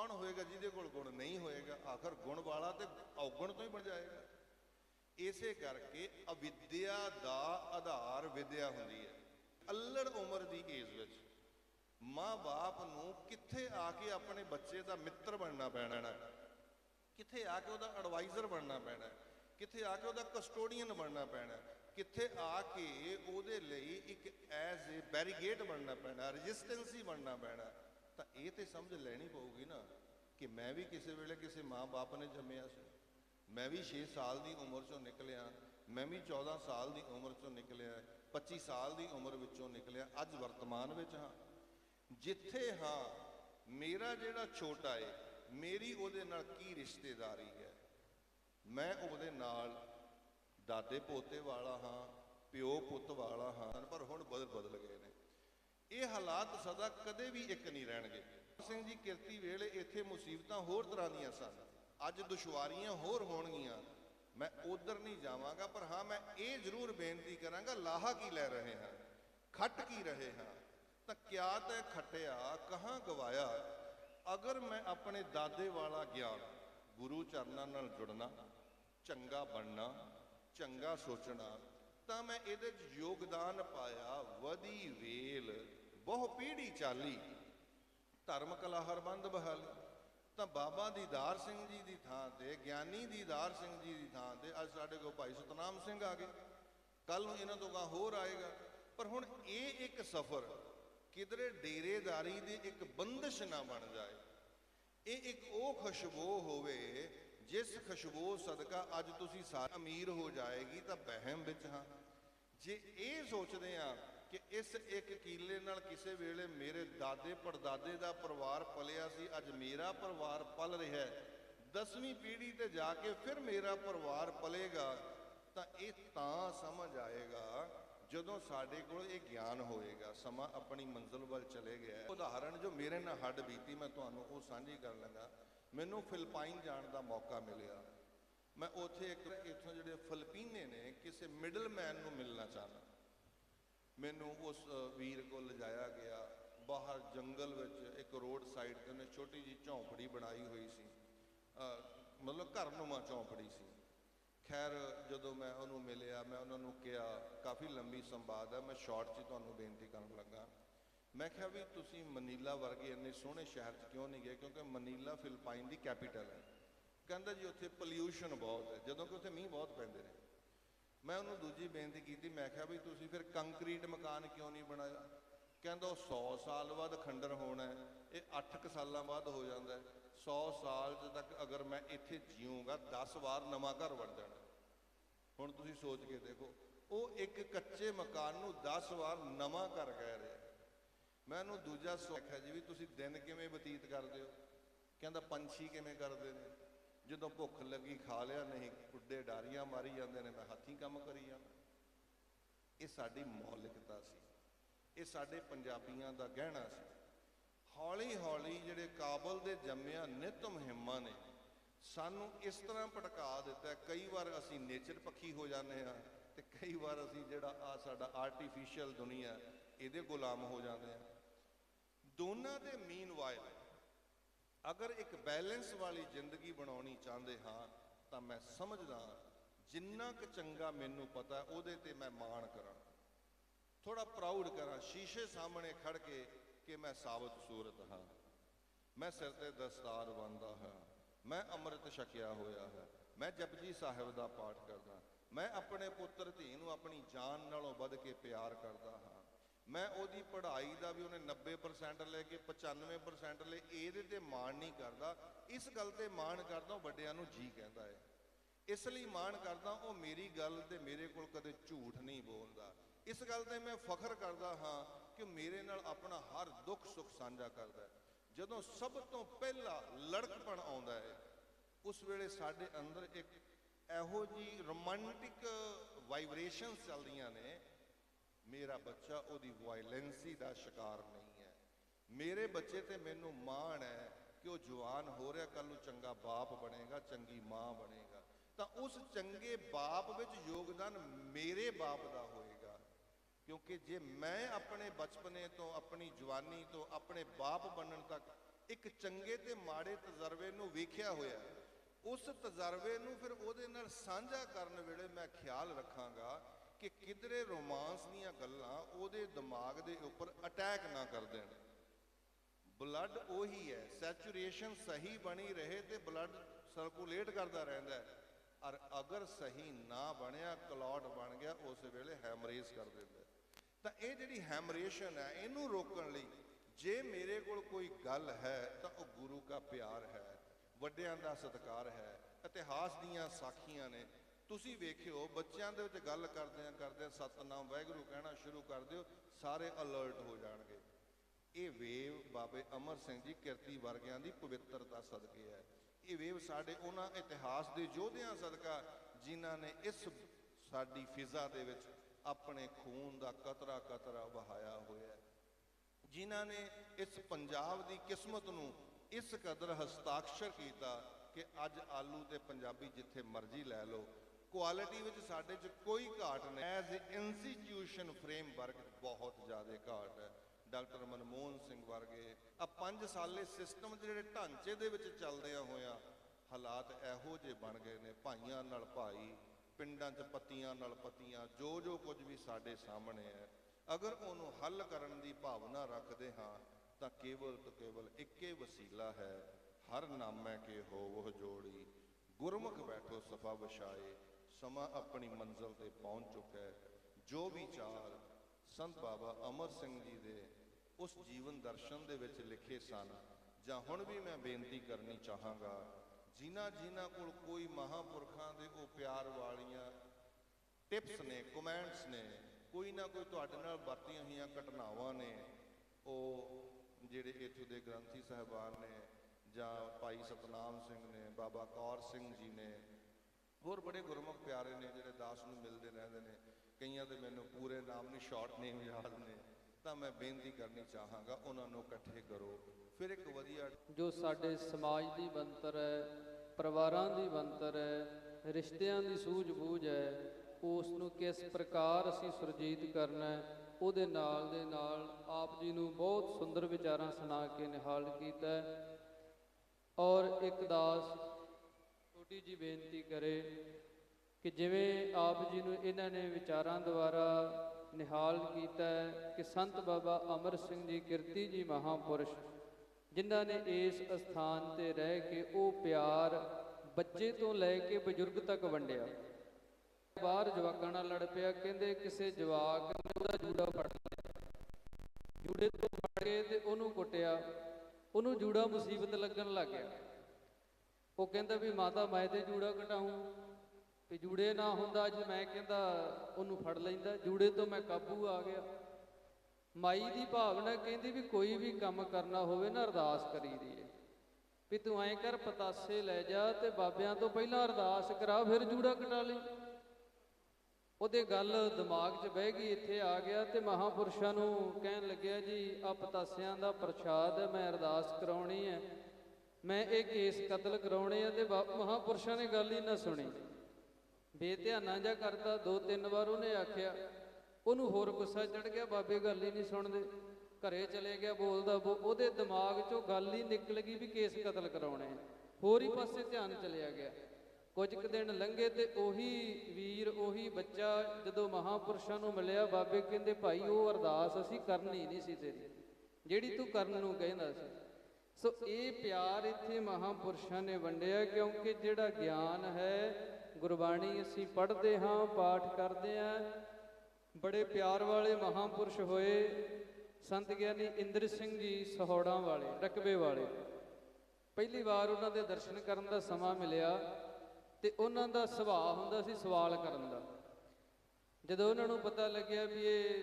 ਕੌਣ ਹੋਏਗਾ, ਜਿਹਦੇ ਕੋਲ ਗੁਣ ਨਹੀਂ ਹੋਏਗਾ, ਆਖਰ ਗੁਣ ਵਾਲਾ ਤੇ ਔਗਣ ਤੋਂ ਹੀ ਬਣ ਜਾਏਗਾ। ਇਸੇ ਕਰਕੇ ਅਵਿਦਿਆ ਦਾ ਆਧਾਰ ਵਿਦਿਆ ਹੁੰਦੀ ਹੈ। ਅਲੜ ਉਮਰ ਦੀ ਏਜ ਵਿੱਚ ਮਾਂ-ਬਾਪ ਨੂੰ ਕਿੱਥੇ ਆ ਕੇ ਆਪਣੇ ਬੱਚੇ ਦਾ ਮਿੱਤਰ ਬਣਨਾ ਪੈਣਾ ਹੈ? ਕਿੱਥੇ ਆ ਕੇ ਉਹਦਾ ਐਡਵਾਈਜ਼ਰ ਬਣਨਾ ਪੈਣਾ ਹੈ? ਕਿੱਥੇ ਆ ਕੇ ਉਹਦਾ ਕਸਟੋਡੀਅਨ ਬਣਨਾ ਪੈਣਾ ਹੈ? ਕਿੱਥੇ ਆ ਕੇ ਉਹਦੇ ਲਈ ਇੱਕ ਐਜ਼ ਅ ਬੈਰੀਗੇਟ ਬਣਨਾ ਪੈਣਾ ਰੈਜ਼ਿਸਟੈਂਸ ਬਣਨਾ ਪੈਣਾ ਤਾਂ ਇਹ ਤੇ ਸਮਝ ਲੈਣੀ ਪਊਗੀ ਨਾ ਕਿ ਮੈਂ ਵੀ ਕਿਸੇ ਵੇਲੇ ਕਿਸੇ ਮਾਂ-ਬਾਪ ਨੇ ਜੰਮਿਆ ਸੀ। ਮੈਂ ਵੀ 6 ਸਾਲ ਦੀ ਉਮਰ ਚੋਂ ਨਿਕਲਿਆ, ਮੈਂ ਵੀ 14 ਸਾਲ ਦੀ ਉਮਰ ਚੋਂ ਨਿਕਲਿਆ 25 ਸਾਲ ਦੀ ਉਮਰ ਵਿੱਚੋਂ ਨਿਕਲਿਆ, ਅੱਜ ਵਰਤਮਾਨ ਵਿੱਚ ਹਾਂ। ਜਿੱਥੇ ਹਾਂ, ਮੇਰਾ ਜਿਹੜਾ ਛੋਟਾ ਏ, ਮੇਰੀ ਉਹਦੇ ਨਾਲ ਕੀ ਰਿਸ਼ਤੇਦਾਰੀ ਹੈ? ਮੈਂ ਉਹਦੇ ਨਾਲ ਦਾਦੇ ਪੋਤੇ ਵਾਲਾ ਹਾਂ ਪਿਓ ਪੁੱਤ ਵਾਲਾ ਹਾਂ, ਪਰ ਹੁਣ ਬਦਲ ਬਦਲ ਗਏ ਨੇ। ਇਹ ਹਾਲਾਤ ਸਦਾ ਕਦੇ ਵੀ ਇੱਕ ਨਹੀਂ ਰਹਿਣਗੇ। ਸਿੰਘ ਜੀ ਕਿਰਤੀ ਵੇਲੇ ਇੱਥੇ ਮੁਸੀਬਤਾਂ ਹੋਰ ਤਰ੍ਹਾਂ ਦੀਆਂ ਸਨ। ਅੱਜ ਦੁਸ਼ਵਾਰੀਆਂ ਹੋਰ ਹੋਣਗੀਆਂ। ਮੈਂ ਉਧਰ ਨਹੀਂ ਜਾਵਾਂਗਾ, ਪਰ ਹਾਂ, ਮੈਂ ਇਹ ਜ਼ਰੂਰ ਬੇਨਤੀ ਕਰਾਂਗਾ, ਲਾਹਾ ਕੀ ਲੈ ਰਹੇ ਹਾਂ? ਖੱਟ ਕੀ ਰਹੇ ਹਾਂ? ਤਾਂ ਕਿਆ ਤੈ ਖਟਿਆ, ਕਹਾਂ ਗਵਾਇਆ? ਅਗਰ ਮੈਂ ਆਪਣੇ ਦਾਦੇ ਵਾਲਾ ਗਿਆਨ ਗੁਰੂ ਚਰਨਾਂ ਨਾਲ ਜੁੜਨਾ, ਚੰਗਾ ਬਣਨਾ, ਚੰਗਾ ਸੋਚਣਾ, ਤਾਂ ਮੈਂ ਇਹਦੇ 'ਚ ਯੋਗਦਾਨ ਪਾਇਆ, ਵਧੀ ਵੇਲ। ਬਹੁ ਪੀੜੀ ਚਾਲੀ। ਧਰਮ ਕਲਾ ਹਰਬੰਦ ਬਹਾਲੀ। ਤਾਂ ਬਾਬਾ ਦੀਦਾਰ ਸਿੰਘ ਜੀ ਦੀ ਥਾਂ ਤੇ, ਗਿਆਨੀ ਦੀਦਾਰ ਸਿੰਘ ਜੀ ਦੀ ਥਾਂ ਤੇ ਅੱਜ ਸਾਡੇ ਕੋਲ ਭਾਈ ਸਤਨਾਮ ਸਿੰਘ ਆ ਗਏ। ਕੱਲ ਨੂੰ ਇਹਨਾਂ ਤੋਂ ਗਾਂ ਹੋਰ ਆਏਗਾ। ਪਰ ਹੁਣ ਇਹ ਇੱਕ ਸਫ਼ਰ ਕਿਧਰੇ ਡੇਰੇਦਾਰੀ ਦੀ ਇੱਕ ਬੰਦਸ਼ ਨਾ ਬਣ ਜਾਏ। ਇਹ ਇੱਕ ਉਹ ਖੁਸ਼ਬੂ ਹੋਵੇ, ਜਿਸ ਖੁਸ਼ਬੂ ਸਦਕਾ ਅੱਜ ਤੁਸੀਂ ਸਾਰੇ ਅਮੀਰ ਹੋ ਜਾਏਗੀ ਤਾਂ ਬਹਿਮ ਵਿੱਚ ਹਾਂ। ਜੇ ਇਹ ਸੋਚਦੇ ਆ ਕਿ ਇਸ ਇੱਕ ਕੀਲੇ ਨਾਲ ਕਿਸੇ ਵੇਲੇ ਮੇਰੇ ਦਾਦੇ ਪੜਦਾਦੇ ਦਾ ਪਰਿਵਾਰ ਪਲਿਆ ਸੀ, ਅੱਜ ਮੇਰਾ ਪਰਿਵਾਰ ਪਲ ਰਿਹਾ ਹੈ। ਦਸਵੀਂ ਪੀੜ੍ਹੀ ਤੇ ਜਾ ਕੇ ਫਿਰ ਮੇਰਾ ਪਰਿਵਾਰ ਪਲੇਗਾ, ਤਾਂ ਇਹ ਤਾਂ ਸਮਝ ਆਏਗਾ ਜਦੋਂ ਸਾਡੇ ਕੋਲ ਇਹ ਗਿਆਨ ਹੋਏਗਾ, ਸਮਾਂ ਆਪਣੀ ਮੰਜ਼ਿਲ ਵੱਲ ਚਲੇ ਗਿਆ ਹੈ। ਉਦਾਹਰਣ ਜੋ ਮੇਰੇ ਨਾਲ ਹੱਡ ਬੀਤੀ, ਮੈਂ ਤੁਹਾਨੂੰ ਉਹ ਸਾਂਝੀ ਕਰਨ ਲੱਗਾ। ਮੈਨੂੰ ਫਿਲਪਾਈਨ ਜਾਣ ਦਾ ਮੌਕਾ ਮਿਲਿਆ। ਮੈਂ ਉੱਥੇ ਇੱਕ, ਇੱਥੋਂ ਜਿਹੜੇ ਫਿਲਪੀਨੇ ਨੇ, ਕਿਸੇ ਮਿਡਲਮੈਨ ਨੂੰ ਮਿਲਣਾ ਚਾਹੁੰਦਾ। ਮੈਨੂੰ ਉਸ ਵੀਰ ਕੋਲ ਲਿਜਾਇਆ ਗਿਆ। ਬਾਹਰ ਜੰਗਲ ਵਿੱਚ ਇੱਕ ਰੋਡ ਸਾਈਡ ਤੇ ਉਹਨੇ ਛੋਟੀ ਜੀ ਝੌਂਪੜੀ ਬਣਾਈ ਹੋਈ ਸੀ। ਅ, ਮਤਲਬ ਘਰਨੁਮਾ ਝੌਂਪੜੀ ਸੀ। ਖੈਰ ਜਦੋਂ ਮੈਂ ਉਹਨੂੰ ਮਿਲਿਆ ਮੈਂ ਉਹਨਾਂ ਨੂੰ ਕਿਹਾ ਕਾਫੀ ਲੰਬੀ ਸੰਵਾਦ ਹੈ ਮੈਂ ਸ਼ਾਰਟ 'ਚ ਤੁਹਾਨੂੰ ਬੇਨਤੀ ਕਰਨ ਲੱਗਾ। ਮੈਂ ਕਿਹਾ ਵੀ ਤੁਸੀਂ ਮਨੀਲਾ ਵਰਗੇ ਇੰਨੇ ਸੋਹਣੇ ਸ਼ਹਿਰ 'ਚ ਕਿਉਂ ਨਹੀਂ ਗਏ? ਕਿਉਂਕਿ ਮਨੀਲਾ ਫਿਲਪਾਈਨ ਦੀ ਕੈਪੀਟਲ ਹੈ। ਕਹਿੰਦਾ ਜੀ ਉੱਥੇ ਪੋਲਿਊਸ਼ਨ ਬਹੁਤ ਹੈ। ਜਦੋਂ ਕਿ ਉੱਥੇ ਮੀਂਹ ਬਹੁਤ ਪੈਂਦੇ ਨੇ। ਮੈਂ ਉਹਨੂੰ ਦੂਜੀ ਬੇਨਤੀ ਕੀਤੀ, ਮੈਂ ਕਿਹਾ ਵੀ ਤੁਸੀਂ ਫਿਰ ਕੰਕਰੀਟ ਮਕਾਨ ਕਿਉਂ ਨਹੀਂ ਬਣਾਇਆ? ਕਹਿੰਦਾ ਉਹ 100 ਸਾਲ ਬਾਅਦ ਖੰਡਰ ਹੋਣਾ ਹੈ, ਇਹ 8 ਸਾਲਾਂ ਬਾਅਦ ਹੋ ਜਾਂਦਾ ਹੈ। 100 ਸਾਲ ਚ ਤੱਕ ਅਗਰ ਮੈਂ ਇੱਥੇ ਜੀਊਂਗਾ 10 ਵਾਰ ਨਵਾਂ ਘਰ ਬਣ ਜਾਣਾ। ਹੁਣ ਤੁਸੀਂ ਸੋਚ ਕੇ ਦੇਖੋ, ਉਹ ਇੱਕ ਕੱਚੇ ਮਕਾਨ ਨੂੰ 10 ਵਾਰ ਨਵਾਂ ਘਰ ਕਹਿ ਰਿਹਾ ਮੈਂ ਉਹਨੂੰ ਦੂਜਾ ਸਵਾਲ ਜੀ ਵੀ ਤੁਸੀਂ ਦਿਨ ਕਿਵੇਂ ਬਤੀਤ ਕਰਦੇ ਹੋ? ਕਹਿੰਦਾ ਪੰਛੀ ਕਿਵੇਂ ਕਰਦੇ ਨੇ? ਜਦੋਂ ਭੁੱਖ ਲੱਗੀ ਖਾ ਲਿਆ, ਨਹੀਂ ਉੱਡੇ ਡਾਰੀਆਂ ਮਾਰੀ ਜਾਂਦੇ ਨੇ, ਮੈਂ ਹੱਥੀਂ ਕੰਮ ਕਰੀ ਜਾਂਦਾ। ਇਹ ਸਾਡੀ ਮੌਲਿਕਤਾ ਸੀ। ਇਹ ਸਾਡੇ ਪੰਜਾਬੀਆਂ ਦਾ ਗਹਿਣਾ ਸੀ। ਹੌਲੀ ਹੌਲੀ ਜਿਹੜੇ ਕਾਬਲ ਦੇ ਜੰਮਿਆ ਨਿਤ ਮੁਹਿੰਮਾਂ ਨੇ, ਸਾਨੂੰ ਇਸ ਤਰ੍ਹਾਂ ਭਟਕਾ ਦਿੱਤਾ। ਕਈ ਵਾਰ ਅਸੀਂ ਨੇਚਰ ਪੱਖੀ ਹੋ ਜਾਂਦੇ ਹਾਂ ਤੇ ਕਈ ਵਾਰ ਅਸੀਂ ਜਿਹੜਾ ਆ ਸਾਡਾ ਆਰਟੀਫੀਸ਼ੀਅਲ ਦੁਨੀਆ, ਇਹਦੇ ਗੁਲਾਮ ਹੋ ਜਾਂਦੇ ਹਾਂ। ਦੋਨਾਂ ਦੇ ਮੀਨਵਾਈਲ ਅਗਰ ਇੱਕ ਬੈਲੈਂਸ ਵਾਲੀ ਜ਼ਿੰਦਗੀ ਬਣਾਉਣੀ ਚਾਹੁੰਦੇ ਹਾਂ, ਤਾਂ ਮੈਂ ਸਮਝਦਾ ਜਿੰਨਾ ਕੁ ਚੰਗਾ ਮੈਨੂੰ ਪਤਾ, ਉਹਦੇ ਤੇ ਮੈਂ ਮਾਣ ਕਰਾਂ। ਥੋੜਾ ਪ੍ਰਾਊਡ ਕਰਾਂ, ਸ਼ੀਸ਼ੇ ਸਾਹਮਣੇ ਖੜ ਕੇ ਕਿ ਮੈਂ ਸਾਬਤ ਸੂਰਤ ਹਾਂ। ਮੈਂ ਸਿਰ ਤੇ ਦਸਤਾਰ ਬੰਨਦਾ ਹਾਂ। ਮੈਂ ਅੰਮ੍ਰਿਤ ਛਕਿਆ ਹੋਇਆ ਹੈ। ਮੈਂ ਜਪਜੀ ਸਾਹਿਬ ਦਾ ਪਾਠ ਕਰਦਾ ਮੈਂ ਆਪਣੇ ਪੁੱਤਰ ਧੀ ਨੂੰ ਆਪਣੀ ਜਾਨ ਨਾਲੋਂ ਵੱਧ ਕੇ ਪਿਆਰ ਕਰਦਾ ਹਾਂ। ਮੈਂ ਉਹਦੀ ਪੜ੍ਹਾਈ ਦਾ ਵੀ ਉਹਨੇ 90% ਲੈ ਕੇ 95% ਲੈ ਇਹਦੇ ਤੇ ਮਾਣ ਨਹੀਂ ਕਰਦਾ। ਇਸ ਗੱਲ ਤੇ ਮਾਣ ਕਰਦਾ ਉਹ ਵੱਡਿਆਂ ਨੂੰ ਜੀ ਕਹਿੰਦਾ ਹੈ। ਇਸ ਲਈ ਮਾਣ ਕਰਦਾ ਉਹ ਮੇਰੀ ਗੱਲ ਤੇ ਮੇਰੇ ਕੋਲ ਕਦੇ ਝੂਠ ਨਹੀਂ ਬੋਲਦਾ। ਇਸ ਗੱਲ ਤੇ ਮੈਂ ਫਖਰ ਕਰਦਾ ਹਾਂ ਕਿ ਮੇਰੇ ਨਾਲ ਆਪਣਾ ਹਰ ਦੁੱਖ ਸੁੱਖ ਸਾਂਝਾ ਕਰਦਾ ਹੈ। ਜਦੋਂ ਸਭ ਤੋਂ ਪਹਿਲਾਂ ਲੜਕਪਣ ਆਉਂਦਾ ਹੈ, ਉਸ ਵੇਲੇ ਸਾਡੇ ਅੰਦਰ ਇੱਕ ਇਹੋ ਜੀ ਰੋਮਾਂਟਿਕ ਵਾਈਬ੍ਰੇਸ਼ਨਸ ਚੱਲਦੀਆਂ ਨੇ ਮੇਰਾ ਬੱਚਾ ਉਹਦੀ ਵਾਇਲੈਂਸੀ ਦਾ ਸ਼ਿਕਾਰ ਨਹੀਂ ਹੈ। ਮੇਰੇ ਬੱਚੇ ਤੇ ਮੈਨੂੰ ਮਾਣ ਹੈ ਕਿ ਉਹ ਜਵਾਨ ਹੋ ਰਿਹਾ ਕੱਲ ਨੂੰ ਚੰਗਾ ਬਾਪ ਬਣੇਗਾ, ਚੰਗੀ ਮਾਂ ਬਣੇਗਾ। ਤਾਂ ਉਸ ਚੰਗੇ ਬਾਪ ਵਿੱਚ ਯੋਗਦਾਨ ਮੇਰੇ ਬਾਪ ਦਾ ਹੋਏਗਾ। ਕਿਉਂਕਿ ਜੇ ਮੈਂ ਆਪਣੇ ਬਚਪਨੇ ਤੋਂ, ਆਪਣੀ ਜਵਾਨੀ ਤੋਂ, ਆਪਣੇ ਬਾਪ ਬਣਨ ਤੱਕ ਇੱਕ ਚੰਗੇ ਤੇ ਮਾੜੇ ਤਜਰਬੇ ਨੂੰ ਵੇਖਿਆ ਹੋਇਆ, ਉਸ ਤਜਰਬੇ ਨੂੰ ਫਿਰ ਉਹਦੇ ਨਾਲ ਸਾਂਝਾ ਕਰਨ ਵੇਲੇ ਮੈਂ ਖਿਆਲ ਰੱਖਾਂਗਾ ਕਿ ਕਿਧਰੇ ਰੋਮਾਂਸ ਦੀਆਂ ਗੱਲਾਂ ਉਹਦੇ ਦਿਮਾਗ ਦੇ ਉੱਪਰ ਅਟੈਕ ਨਾ ਕਰ ਦੇਣ। ਬਲੱਡ ਉਹੀ ਹੈ ਸੈਚੂਰੇਸ਼ਨ ਸਹੀ ਬਣੀ ਰਹੇ ਤੇ ਬਲੱਡ ਸਰਕੂਲੇਟ ਕਰਦਾ ਰਹਿੰਦਾ ਹੈ। ਔਰ ਅਗਰ ਸਹੀ ਨਾ ਬਣਿਆ ਕਲੌਟ ਬਣ ਗਿਆ, ਉਸ ਵੇਲੇ ਹੈਮਰੇਜ ਕਰ ਦਿੰਦਾ ਤਾਂ ਇਹ ਜਿਹੜੀ ਹੈਮਰੇਸ਼ਨ ਹੈ, ਇਹਨੂੰ ਰੋਕਣ ਲਈ ਜੇ ਮੇਰੇ ਕੋਲ ਕੋਈ ਗੱਲ ਹੈ, ਤਾਂ ਉਹ ਗੁਰੂ ਦਾ ਪਿਆਰ ਹੈ, ਵੱਡਿਆਂ ਦਾ ਸਤਿਕਾਰ ਹੈ, ਇਤਿਹਾਸ ਦੀਆਂ ਸਾਖੀਆਂ ਨੇ ਤੁਸੀਂ ਵੇਖਿਓ, ਬੱਚਿਆਂ ਦੇ ਵਿੱਚ ਗੱਲ ਕਰਦਿਆਂ ਕਰਦਿਆਂ ਸਤਨਾਮ ਵਾਹਿਗੁਰੂ ਕਹਿਣਾ ਸ਼ੁਰੂ ਕਰ ਦਿਓ, ਸਾਰੇ ਅਲਰਟ ਹੋ ਜਾਣਗੇ। ਇਹ ਵੇਵ ਬਾਬੇ ਅਮਰ ਸਿੰਘ ਜੀ ਕਿਰਤੀ ਵਰਗਿਆਂ ਦੀ ਪਵਿੱਤਰਤਾ ਸਦਕੇ ਹੈ। ਇਹ ਵੇਵ ਸਾਡੇ ਉਹਨਾਂ ਇਤਿਹਾਸ ਦੇ ਯੋਧਿਆਂ ਸਦਕਾ, ਜਿਨ੍ਹਾਂ ਨੇ ਇਸ ਸਾਡੀ ਫਿਜ਼ਾ ਦੇ ਵਿੱਚ ਆਪਣੇ ਖੂਨ ਦਾ ਕਤਰਾ ਕਤਰਾ ਵਹਾਇਆ ਹੋਇਆ ਹੈ। ਜਿਨ੍ਹਾਂ ਨੇ ਇਸ ਪੰਜਾਬ ਦੀ ਕਿਸਮਤ ਨੂੰ ਇਸ ਕਦਰ ਹਸਤਾਖਰ ਕੀਤਾ ਕਿ ਅੱਜ ਆਲੂ ਤੇ ਪੰਜਾਬੀ ਜਿੱਥੇ ਮਰਜ਼ੀ ਲੈ ਲਓ ਕੁਆਲਿਟੀ ਵਿੱਚ ਸਾਡੇ 'ਚ ਕੋਈ ਘਾਟ ਨਹੀਂ। ਐਜ਼ ਇੰਸਟੀਟਿਊਸ਼ਨ ਫਰੇਮਵਰਕ ਬਹੁਤ ਜ਼ਿਆਦਾ ਘਾਟ ਹੈ। ਡਾਕਟਰ ਮਨਮੋਹਨ ਸਿੰਘ ਵਰਗੇ ਆ 5 ਸਾਲੇ ਸਿਸਟਮ ਜਿਹੜੇ ਢਾਂਚੇ ਦੇ ਵਿੱਚ ਚੱਲਦਿਆਂ ਹੋਇਆਂ ਹਾਲਾਤ ਇਹੋ ਜਿਹੇ ਬਣ ਗਏ ਨੇ। ਭਾਈਆਂ ਨਾਲ ਭਾਈ, ਪਿੰਡਾਂ 'ਚ ਪੱਤੀਆਂ ਨਾਲ ਪੱਤੀਆਂ ਜੋ ਜੋ ਕੁਝ ਵੀ ਸਾਡੇ ਸਾਹਮਣੇ ਹੈ। ਅਗਰ ਉਹਨੂੰ ਹੱਲ ਕਰਨ ਦੀ ਭਾਵਨਾ ਰੱਖਦੇ ਹਾਂ, ਤਾਂ ਕੇਵਲ ਤੋਂ ਕੇਵਲ ਇੱਕੇ ਵਸੀਲਾ ਹੈ। ਹਰ ਨਾਮੈ ਕੇ ਹੋਵੋ ਜੋੜੀ। ਗੁਰਮੁਖ ਬੈਠੋ ਸਫਾ ਵਿਛਾਏ। ਸਮਾਂ ਆਪਣੀ ਮੰਜ਼ਲ ਤੇ ਪਹੁੰਚ ਚੁੱਕਾ ਹੈ। ਜੋ ਵੀ ਚਾਰ ਸੰਤ ਬਾਬਾ ਅਮਰ ਸਿੰਘ ਜੀ ਦੇ ਉਸ ਜੀਵਨ ਦਰਸ਼ਨ ਦੇ ਵਿੱਚ ਲਿਖੇ ਸਨ, ਜਾਂ ਹੁਣ ਵੀ ਮੈਂ ਬੇਨਤੀ ਕਰਨੀ ਚਾਹਾਂਗਾ, ਜਿਨ੍ਹਾਂ ਜਿਨ੍ਹਾਂ ਕੋਲ ਕੋਈ ਮਹਾਪੁਰਖਾਂ ਦੇ ਉਹ ਪਿਆਰ ਵਾਲੀਆਂ ਟਿਪਸ ਨੇ, ਕਮੈਂਟਸ ਨੇ, ਕੋਈ ਨਾ ਕੋਈ ਤੁਹਾਡੇ ਨਾਲ ਵਰਤੀਆਂ ਹੋਈਆਂ ਘਟਨਾਵਾਂ ਨੇ, ਉਹ ਜਿਹੜੇ ਇੱਥੋਂ ਦੇ ਗ੍ਰੰਥੀ ਸਾਹਿਬਾਨ ਨੇ, ਜਾਂ ਭਾਈ ਸਤਨਾਮ ਸਿੰਘ ਨੇ, ਬਾਬਾ ਕੌਰ ਸਿੰਘ ਜੀ ਨੇ ਹੋਰ ਬੜੇ ਗੁਰਮੁਖ ਪਿਆਰੇ ਨੇ ਜਿਹੜੇ ਦਾਸ ਨੂੰ ਮਿਲਦੇ ਰਹਿੰਦੇ ਨੇ। ਕਈਆਂ ਦੇ ਮੈਨੂੰ ਪੂਰੇ ਨਾਮ ਨਹੀਂ ਸ਼ਾਰਟ ਨੇਮ ਯਾਦ ਨੇ। ਤਾਂ ਮੈਂ ਬੇਨਤੀ ਕਰਨੀ ਚਾਹਾਂਗਾ, ਉਹਨਾਂ ਨੂੰ ਇਕੱਠੇ ਕਰੋ। ਫਿਰ ਇੱਕ ਵਧੀਆ ਜੋ ਸਾਡੇ ਸਮਾਜ ਦੀ ਬੰਤਰ ਹੈ, ਪਰਿਵਾਰਾਂ ਦੀ ਬੰਤਰ ਹੈ, ਰਿਸ਼ਤਿਆਂ ਦੀ ਸੂਝ-ਬੂਝ ਹੈ ਉਸ ਨੂੰ ਕਿਸ ਪ੍ਰਕਾਰ ਅਸੀਂ ਸੁਰਜੀਤ ਕਰਨਾ ਹੈ, ਉਹਦੇ ਨਾਲ ਦੇ ਨਾਲ ਆਪ ਜੀ ਨੂੰ ਬਹੁਤ ਸੁੰਦਰ ਵਿਚਾਰਾਂ ਸੁਣਾ ਕੇ ਨਿਹਾਲ ਕੀਤਾ ਔਰ ਇੱਕ ਦਾਸ ਛੋਟੀ ਜੀ ਬੇਨਤੀ ਕਰੇ ਕਿ ਜਿਵੇਂ ਆਪ ਜੀ ਨੂੰ ਇਹਨਾਂ ਨੇ ਵਿਚਾਰਾਂ ਦੁਆਰਾ ਨਿਹਾਲ ਕੀਤਾ ਕਿ ਸੰਤ ਬਾਬਾ ਅਮਰ ਸਿੰਘ ਜੀ ਕਿਰਤੀ ਜੀ ਮਹਾਪੁਰਸ਼, ਜਿਨ੍ਹਾਂ ਨੇ ਇਸ ਅਸਥਾਨ ਤੇ ਰਹਿ ਕੇ ਉਹ ਪਿਆਰ ਬੱਚੇ ਤੋਂ ਲੈ ਕੇ ਬਜ਼ੁਰਗ ਤੱਕ ਵੰਡਿਆ। ਬਾਹਰ ਜਵਾਕਾਂ ਨਾਲ ਲੜ ਪਿਆ, ਕਹਿੰਦੇ ਕਿਸੇ ਜਵਾਕ ਨੇ ਉਹਦਾ ਜੂੜਾ ਫੜ ਲਿਆ। ਜੂੜੇ ਤੋਂ ਫੜ ਕੇ ਤੇ ਉਹਨੂੰ ਕੁੱਟਿਆ। ਉਹਨੂੰ ਜੂੜਾ ਮੁਸੀਬਤ ਲੱਗਣ ਲੱਗ ਗਿਆ। ਉਹ ਕਹਿੰਦਾ ਵੀ ਮਾਤਾ ਮੈਂ ਤੇ ਜੂੜਾ ਘਟਾਉਂ ਵੀ ਜੂੜੇ ਨਾ ਹੁੰਦਾ ਅੱਜ ਮੈਂ ਕਹਿੰਦਾ ਉਹਨੂੰ ਫੜ ਲੈਂਦਾ, ਜੂੜੇ ਤੋਂ ਮੈਂ ਕਾਬੂ ਆ ਗਿਆ। ਮਾਈ ਦੀ ਭਾਵਨਾ ਕਹਿੰਦੀ ਵੀ ਕੋਈ ਵੀ ਕੰਮ ਕਰਨਾ ਹੋਵੇ ਨਾ ਅਰਦਾਸ ਕਰੀਦੀ ਹੈ ਵੀ ਤੂੰ ਐਂ ਕਰ, ਪਤਾਸੇ ਲੈ ਜਾ ਤੇ ਬਾਬਿਆਂ ਤੋਂ ਪਹਿਲਾਂ ਅਰਦਾਸ ਕਰਾ, ਫਿਰ ਜੂੜਾ ਕਟਾ ਲਈ। ਉਹਦੇ ਗੱਲ ਦਿਮਾਗ 'ਚ ਬਹਿ ਗਈ, ਇੱਥੇ ਆ ਗਿਆ ਤੇ ਮਹਾਪੁਰਸ਼ਾਂ ਨੂੰ ਕਹਿਣ ਲੱਗਿਆ ਜੀ ਆ ਪਤਾਸਿਆਂ ਦਾ ਪ੍ਰਸ਼ਾਦ ਹੈ, ਮੈਂ ਅਰਦਾਸ ਕਰਾਉਣੀ ਹੈ। ਮੈਂ ਇਹ ਕੇਸ ਕਤਲ ਕਰਾਉਣੇ ਆ ਤੇ ਬਾ- ਮਹਾਪੁਰਸ਼ਾਂ ਨੇ ਗੱਲ ਹੀ ਨਾ ਸੁਣੀ। ਬੇਧਿਆਨਾ ਜਾ ਕਰਤਾ, ਦੋ ਤਿੰਨ ਵਾਰ ਉਹਨੇ ਆਖਿਆ। ਉਹਨੂੰ ਹੋਰ ਗੁੱਸਾ ਚੜ ਗਿਆ, ਬਾਬੇ ਗੱਲ ਹੀ ਨਹੀਂ ਸੁਣਦੇ। ਘਰੇ ਚਲੇ ਗਿਆ ਬੋਲਦਾ ਬੋ- ਉਹਦੇ ਦਿਮਾਗ 'ਚੋਂ ਗੱਲ ਹੀ ਨਿਕਲ ਗਈ ਵੀ ਕੇਸ ਕਤਲ ਕਰਾਉਣੇ ਹੋਰ ਹੀ ਪਾਸੇ ਧਿਆਨ ਚਲਿਆ ਗਿਆ। ਕੁਝ ਕੁ ਦਿਨ ਲੰਘੇ ਤੇ ਉਹੀ ਵੀਰ, ਉਹੀ ਬੱਚਾ ਜਦੋਂ ਮਹਾਪੁਰਸ਼ਾਂ ਨੂੰ ਮਿਲਿਆ, ਬਾਬੇ ਕਹਿੰਦੇ, ਭਾਈ, ਉਹ ਅਰਦਾਸ ਅਸੀਂ ਕਰਨੀ ਨਹੀਂ ਸੀ ਤੇਰੀ। ਜਿਹੜੀ ਤੂੰ ਕਰਨ ਨੂੰ ਕਹਿੰਦਾ ਸੀ। ਸੋ ਇਹ ਪਿਆਰ ਇੱਥੇ ਮਹਾਪੁਰਸ਼ਾਂ ਨੇ ਵੰਡਿਆ, ਕਿਉਂਕਿ ਜਿਹੜਾ ਗਿਆਨ ਹੈ, ਗੁਰਬਾਣੀ ਅਸੀਂ ਪੜ੍ਹਦੇ ਹਾਂ, ਪਾਠ ਕਰਦੇ ਹਾਂ। ਬੜੇ ਪਿਆਰ ਵਾਲੇ ਮਹਾਪੁਰਸ਼ ਹੋਏ, ਸੰਤ ਗਿਆਨੀ ਇੰਦਰ ਸਿੰਘ ਜੀ ਸਹੌੜਾਂ ਵਾਲੇ, ਰਕਬੇ ਵਾਲੇ। ਪਹਿਲੀ ਵਾਰ ਉਹਨਾਂ ਦੇ ਦਰਸ਼ਨ ਕਰਨ ਦਾ ਸਮਾਂ ਮਿਲਿਆ ਤੇ ਉਹਨਾਂ ਦਾ ਸੁਭਾਅ ਹੁੰਦਾ ਸੀ ਸਵਾਲ ਕਰਨ ਦਾ। ਜਦੋਂ ਉਹਨਾਂ ਨੂੰ ਪਤਾ ਲੱਗਿਆ ਵੀ ਇਹ